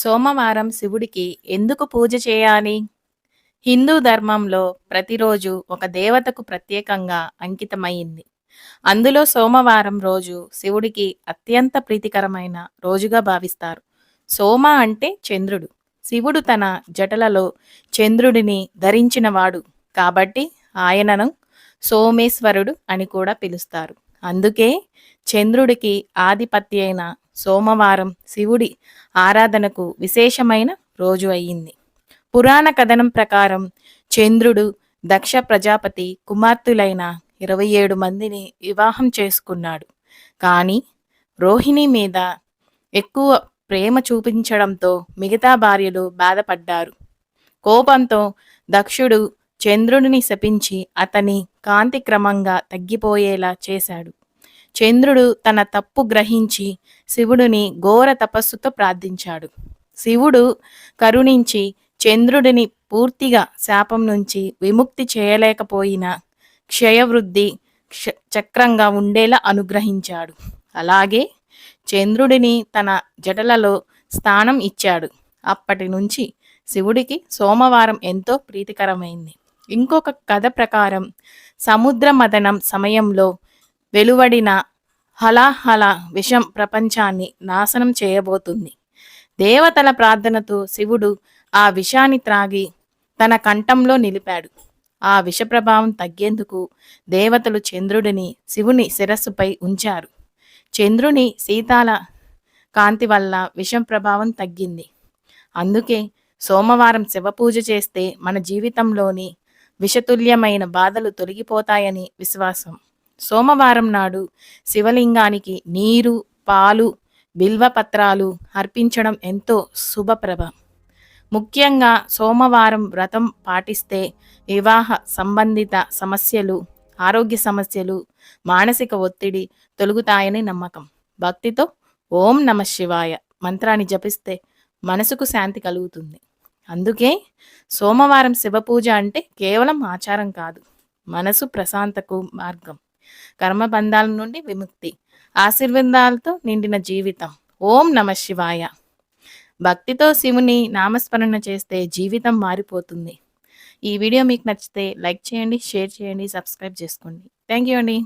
సోమవారం శివుడికి ఎందుకు పూజ చేయాలి? హిందూ ధర్మంలో ప్రతిరోజు ఒక దేవతకు ప్రత్యేకంగా అంకితమైంది. అందులో సోమవారం రోజు శివుడికి అత్యంత ప్రీతికరమైన రోజుగా భావిస్తారు. సోమ అంటే చంద్రుడు. శివుడు తన జటలలో చంద్రుడిని ధరించినవాడు కాబట్టి ఆయనను సోమేశ్వరుడు అని కూడా పిలుస్తారు. అందుకే చంద్రుడికి ఆధిపత్యైన సోమవారం శివుడి ఆరాధనకు విశేషమైన రోజు అయ్యింది. పురాణ కథనం ప్రకారం చంద్రుడు దక్ష ప్రజాపతి కుమార్తెలైన ఇరవై ఏడు మందిని వివాహం చేసుకున్నాడు. కానీ రోహిణి మీద ఎక్కువ ప్రేమ చూపించడంతో మిగతా భార్యలు బాధపడ్డారు. కోపంతో దక్షుడు చంద్రుడిని శపించి అతని కాంతి క్రమంగా తగ్గిపోయేలా చేశాడు. చంద్రుడు తన తప్పు గ్రహించి శివుడిని ఘోర తపస్సుతో ప్రార్థించాడు. శివుడు కరుణించి చంద్రుడిని పూర్తిగా శాపం నుంచి విముక్తి చేయలేకపోయినా క్షయవృద్ధి క్ష చక్రంగా ఉండేలా అనుగ్రహించాడు. అలాగే చంద్రుడిని తన జటలలో స్థానం ఇచ్చాడు. అప్పటి నుంచి శివుడికి సోమవారం ఎంతో ప్రీతికరమైంది. ఇంకొక కథ ప్రకారం సముద్ర మదనం సమయంలో వెలువడిన హలాహల విషం ప్రపంచాన్ని నాశనం చేయబోతుంది. దేవతల ప్రార్థనతో శివుడు ఆ విషాన్ని త్రాగి తన కంఠంలో నిలిపాడు. ఆ విష ప్రభావం తగ్గేందుకు దేవతలు చంద్రుడిని శివుని శిరస్సుపై ఉంచారు. చంద్రుని సీతాల కాంతి వల్ల విషం ప్రభావం తగ్గింది. అందుకే సోమవారం శివపూజ చేస్తే మన జీవితంలోని విషతుల్యమైన బాధలు తొలగిపోతాయని విశ్వాసం. సోమవారం నాడు శివలింగానికి నీరు పాలు బిల్వపత్రాలు అర్పించడం ఎంతో శుభప్రభ. ముఖ్యంగా సోమవారం వ్రతం పాటిస్తే వివాహ సంబంధిత సమస్యలు ఆరోగ్య సమస్యలు మానసిక ఒత్తిడి తొలుగుతాయని నమ్మకం. భక్తితో ఓం నమ శివాయ మంత్రాన్ని జపిస్తే మనసుకు శాంతి కలుగుతుంది. అందుకే సోమవారం శివపూజ అంటే కేవలం ఆచారం కాదు మనసు ప్రశాంతకు మార్గం. కర్మబంధాల నుండి విముక్తి ఆశీర్వాదాలతో నిండిన జీవితం. ఓం నమ శివాయ. భక్తితో శివుని నామస్మరణ చేస్తే జీవితం మారిపోతుంది. ఈ వీడియో మీకు నచ్చితే లైక్ చేయండి షేర్ చేయండి సబ్స్క్రైబ్ చేసుకోండి. థ్యాంక్ యూ అండి.